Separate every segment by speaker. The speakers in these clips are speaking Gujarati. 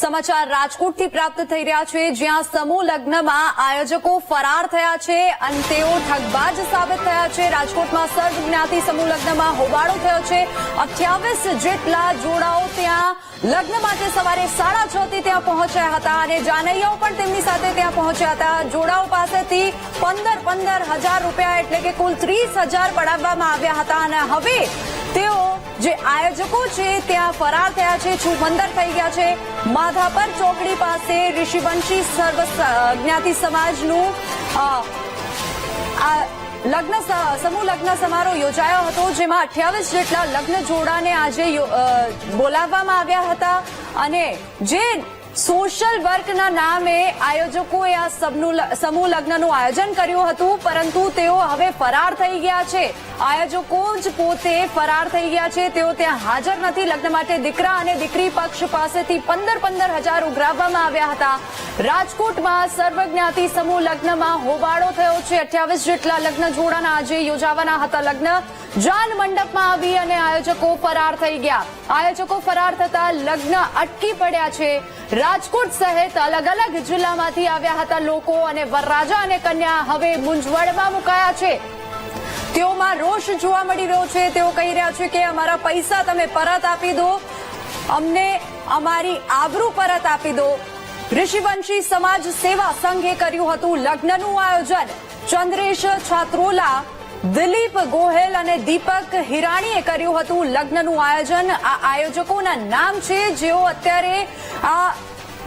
Speaker 1: સમાચાર રાજકોટથી પ્રાપ્ત થઈ રહ્યા છે, જ્યાં સમૂહ લગ્નમાં આયોજકો ફરાર થયા છે અને તેઓ ઠગબાજ સાબિત થયા છે. રાજકોટમાં સર્વ જ્ઞાતિ સમૂહ લગ્નમાં હોબાળો થયો છે. અઠ્યાવીસ જેટલા જોડાઓ ત્યાં લગ્ન માટે સવારે સાડા છ થી ત્યાં પહોંચ્યા હતા અને જાનૈયાઓ પણ તેમની સાથે ત્યાં પહોંચ્યા હતા. જોડાઓ પાસેથી પંદર પંદર હજાર રૂપિયા એટલે કે કુલ ત્રીસ હજાર પડાવવામાં આવ્યા હતા અને હવે તેઓ જે આયોજકો છે, ત્યાં ફરાર થયા છે છુમંદર થઈ ગયા છે. માધાપર ચોકડી પાસે ઋષિવંશી સર્વ જ્ઞાતિ સમાજનું લગ્ન સમૂહ લગ્ન સમારોહ યોજાયો હતો, જેમાં અઠ્યાવીસ જેટલા લગ્ન જોડાને આજે બોલાવવામાં આવ્યા હતા. અને જે સોશિયલ વર્કના નામે આયોજકોએ આ સમૂહ લગ્નનું આયોજન કર્યું હતું, પરંતુ તેઓ હવે ફરાર થઈ ગયા છે. આયોજકો જ પોતે ફરાર થઈ ગયા છે. તેઓ ત્યાં હાજર નથી. લગ્ન માટે દીકરા અને દીકરી પક્ષ પાસેથી પંદર પંદર હજાર ઉઘરાવવામાં આવ્યા હતા. રાજકોટમાં સર્વજ્ઞાતિ સમૂહ લગ્નમાં હોબાળો થયો છે. અઠ્યાવીસ જેટલા લગ્ન જોડાના આજે યોજાવાના હતા લગ્ન. જાન મંડપમાં આવી અને આયોજકો ફરાર થઈ ગયા. આયોજકો ફરાર થતા લગ્ન અટકી પડ્યા છે. રાજકોટ સહિત અલગ અલગ જિલ્લામાંથી આવ્યા હતા લોકો અને વરરાજા અને કન્યા હવે મૂંઝવણમાં મુકાયા છે. તેઓમાં રોષ જોવા મળી રહ્યો છે. તેઓ કહી રહ્યા છે કે અમારા પૈસા તમે પરત આપી દો. અમને અમારી આબરૂ પરત આપી દો. ઋષિવંશી સમાજ સેવા સંઘે કર્યું હતું લગ્નનું આયોજન. ચંદ્રેશ છાત્રોલા દિલીપ ગોહેલ અને દીપક હિરાણીએ કર્યું હતું લગ્નનું આયોજન. આ આયોજકોના નામ છે, જેઓ અત્યારે આ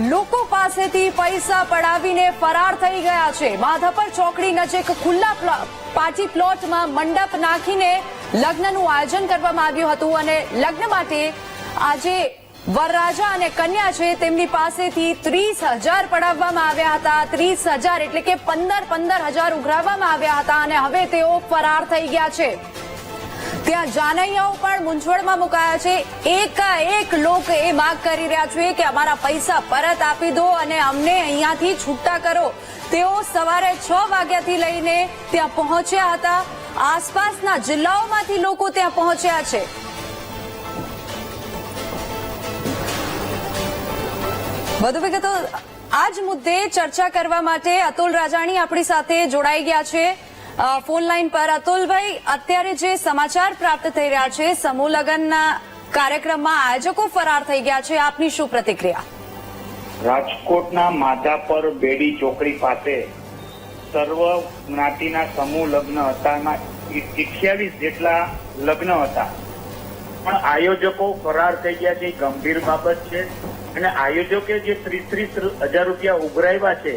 Speaker 1: લોકો પાસેથી પૈસા પડાવીને ફરાર થઈ ગયા છે. માધાપર ચોકડી નજીક ખુલ્લા પાર્ટી પ્લોટમાં મંડપ નાખીને લગ્નનું આયોજન કરવામાં આવ્યું હતું અને લગ્ન માટે આજે વરરાજા અને કન્યા છે, તેમની પાસેથી ત્રીસ હજાર પડાવવામાં આવ્યા હતા. ત્રીસ હજાર એટલે કે પંદર પંદર હજાર ઉઘરાવવામાં આવ્યા હતા અને હવે તેઓ ફરાર થઈ ગયા છે. ત્યાં જાનૈયાઓ પણ મૂંઝવણમાં મુકાયા છે. એકાએક લોકો એ માગ કરી રહ્યા છે કે અમારા પૈસા પરત આપી દો અને અમને અહીંયાથી છૂટા કરો. તેઓ સવારે છ વાગ્યાથી લઈને ત્યાં પહોંચ્યા હતા. આસપાસના જિલ્લાઓમાંથી લોકો ત્યાં પહોંચ્યા છે. વધુ વિગતો આ જ મુદ્દે ચર્ચા કરવા માટે અતુલ રાજાણી આપણી સાથે જોડાઈ ગયા છે. ફોન લાઈન પર. અતુલભાઈ, અત્યારે જે સમાચાર પ્રાપ્ત થઈ રહ્યા છે, સમૂહ લગ્નના કાર્યક્રમમાં આયોજકો ફરાર થઈ ગયા છે. આપની શું પ્રતિક્રિયા?
Speaker 2: રાજકોટના માધાપર બેડી ચોકડી પાસે સર્વ જ્ઞાતિના સમૂહ લગ્ન હતા. અઠ્યાવીસ જેટલા લગ્ન હતા. પણ આયોજકો ફરાર થઈ ગયા છે. ગંભીર બાબત છે. અને આયોજકે જે ત્રીસ ત્રીસ હજાર રૂપિયા ઉઘરાવ્યા છે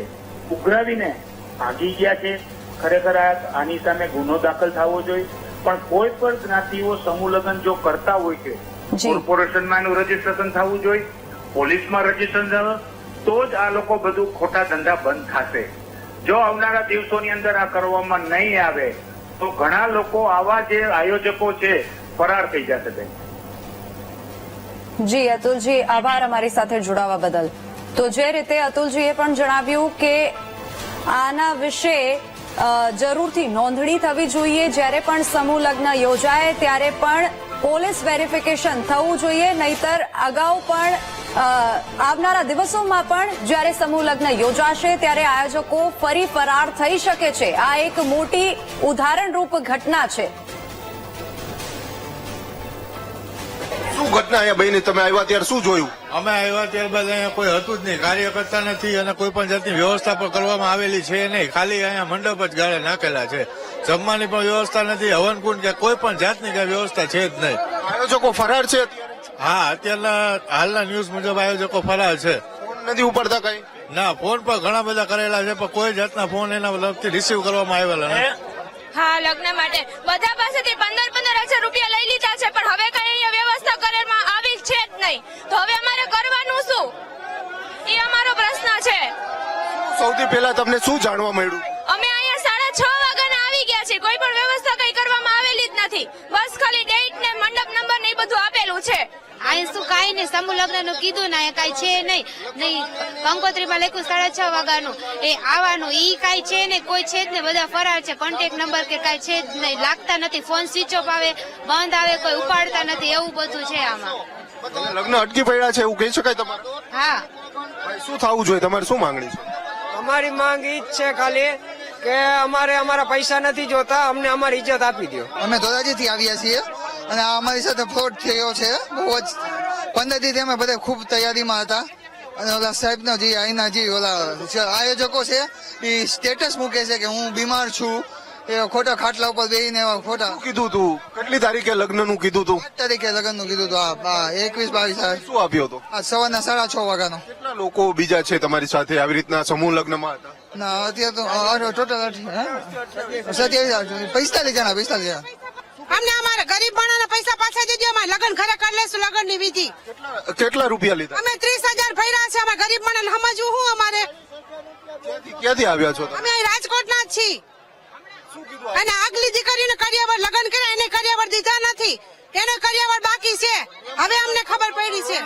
Speaker 2: ઉઘરાવીને ભાગી ગયા છે. ખરેખર આની સામે ગુનો દાખલ થવો જોઈએ. પણ કોઈ પણ જ્ઞાતિઓ સમૂહ લગ્ન જો કરતા હોય છે કોર્પોરેશનમાં એનું રજીસ્ટ્રેશન થવું જોઈએ પોલીસમાં રજીસ્ટ્રેશન થવું તો જ આ લોકો બધું ખોટા ધંધા બંધ થશે. જો આવનારા દિવસોની અંદર આ કરવામાં નહીં આવે તો ઘણા લોકો આવા જે આયોજકો છે ફરાર થઈ જશે બેન.
Speaker 1: જી, અતુલજી, આભાર અમારી સાથે જોડાવા બદલ. તો જે રીતે અતુલજીએ પણ જણાવ્યું કે આના વિશે જરૂરથી નોંધણી થવી જોઈએ, જ્યારે પણ સમૂહ લગ્ન યોજાય, ત્યારે પણ પોલીસ વેરિફિકેશન થવું જોઈએ, નહીતર અગાઉ પણ આવનારા દિવસોમાં પણ જ્યારે સમૂહ લગ્ન યોજાશે, ત્યારે આયોજકો ફરી ફરાર થઈ શકે છે. આ એક મોટી ઉદાહરણરૂપ ઘટના છે.
Speaker 3: ઘટના અહીંયા બની તમે આવ્યા ત્યારે શું જોયું?
Speaker 4: અમે આવ્યા ત્યારબાદ અહીંયા કોઈ હતું જ નહીં. કાર્યકર્તા નથી અને કોઈ પણ જાતની વ્યવસ્થા પણ કરવામાં આવેલી છે નહીં. ખાલી અહીંયા મંડપ જ ગાળે નાખેલા છે. જમવાની પણ વ્યવસ્થા નથી હવનકુંડ કે કોઈ પણ જાતની કઈ વ્યવસ્થા છે જ નહીં.
Speaker 3: આયોજકો ફરાર છે અત્યારે?
Speaker 4: હા અત્યારના હાલના ન્યૂઝ મુજબ આયોજકો ફરાર છે.
Speaker 3: નથી ઉપાડતા કઈ?
Speaker 4: ના ફોન પર ઘણા બધા કરેલા છે પણ કોઈ જાતના ફોન એના તરફથી રિસીવ કરવામાં આવેલા નથી.
Speaker 5: હા લગ્ન માટે. બધા પાસેથી પંદર પંદર હજાર રૂપિયા લઈ લીધા છે પણ હવે કઈ અહીંયા વ્યવસ્થા કરવામાં આવી છે જ નહીં. તો હવે અમારે કરવાનું શું? એ અમારો પ્રશ્ન છે.
Speaker 3: સૌથી પહેલા તમને શું જાણવા મળ્યું?
Speaker 5: અમે અહીંયા સાડા છ વાગ્યાના આવી ગયા છીએ. કોઈ પણ વ્યવસ્થા કઈ કરવામાં આવેલી જ નથી. બસ ખાલી ડેટ ને મંડપ નંબર ને બધું આપેલું છે.
Speaker 6: અહીં શું કાંઈ નહીં સમૂહ લગ્નનું કીધું ને કાંઈ છે નહીં. નહીં કંકોત્રીમાં લખ્યું સાડા છ વાગ્યાનું. એ આવવાનું ઈ કાંઈ છે નહીં કોઈ છે જ નહીં બધા ફરાર છે. કોન્ટેક્ટ નંબર કે કાંઈ છે જ નહીં લાગતા નથી. ફોન સ્વિચ ઓફ આવે બંધ આવે કોઈ ઉપાડતા નથી એવું બધું છે આમાં.
Speaker 3: લગ્ન અટકી પડ્યા છે એવું કહી શકાય તમારે
Speaker 6: હા.
Speaker 3: શું થવું જોઈએ? તમારે શું માંગણી છે?
Speaker 7: અમારી માંગ ઈ જ છે ખાલી કે અમારે અમારા પૈસા નથી જોતા અમને અમારી ઇજ્જત આપી દો
Speaker 8: અમે ધોરાજીથી આવ્યા છીએ. અને આ અમારી સાથે ફ્રોડ થયો છે. બહુ જ પંદર દિવસથી અમે બધા ખૂબ તૈયારીમાં હતા. અને ઓલા સાહેબના જે અહીંના જે ઓલા આયોજકો છે એ સ્ટેટસ મૂકે છે કે હું બીમાર છું. એ ખોટા ખાટલા ઉપર બેહીને એવા ખોટા
Speaker 3: કીધું તું? કેટલી તારીખે લગ્નનું કીધું તું?
Speaker 8: આઠ તારીખે લગ્નનું કીધું તું. આ એકવીસ બાવીસ
Speaker 3: શું આપ્યો હતો?
Speaker 8: આ સવારના સાડા છ વાગ્યાનો.
Speaker 3: કેટલા લોકો બીજા છે તમારી સાથે આવી રીતના? સમૂહ લગ્નમાં હતા?
Speaker 8: ના અત્યારે તો ટોટલ સત્યાવીસ પિસ્તાલીસ જણા પિસ્તાલીસ જણા.
Speaker 9: અમને અમારા ગરીબ માણસના પૈસા પાછા દેજો અમારે લગ્ન ખરે કરી લેશું લગ્નની વિધિ.
Speaker 3: કેટલા- કેટલા રૂપિયા લીધા?
Speaker 9: અમે ત્રીસ હજાર ભર્યા છે અમે ગરીબ માણસ સમજવું શું અમારે.
Speaker 3: ક્યાંથી- આવ્યા છો
Speaker 9: અમે અહીં રાજકોટના જ છીએ. અને આગલી દીકરીને કરિયાવર લગ્ન કર્યા એને કરિયાવર દીધા નથી. એને કરિયાવર બાકી છે. હવે અમને ખબર પડી છે.